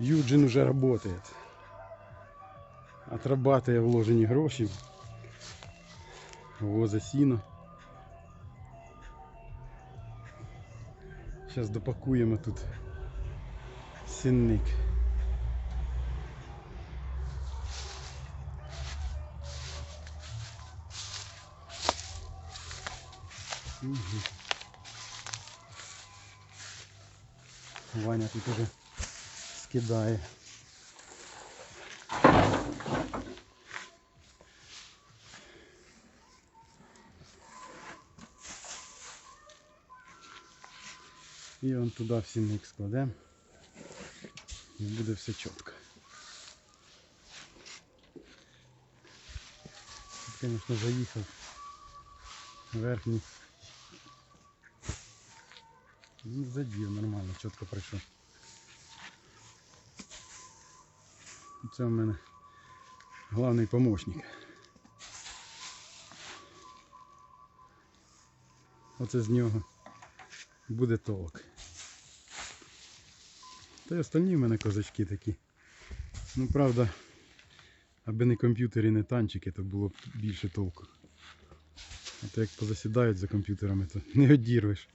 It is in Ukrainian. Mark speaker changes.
Speaker 1: Юджин уже работает. Отрабатывая вложені гроші. Воза сіно. Зараз допакуємо тут сінник. Мгм. Ваня тут уже скидає. І он туди в сінник складемо. І буде все чітко. Тут, звісно, заїхав верхній. Задів нормально, чітко пройшов. Це у мене головний помощник. Оце з нього буде толк. Та й остальні в мене козачки такі. Ну правда, аби не комп'ютери, і не танчики, то було б більше толку. А то як позасідають за комп'ютерами, то не одірвеш.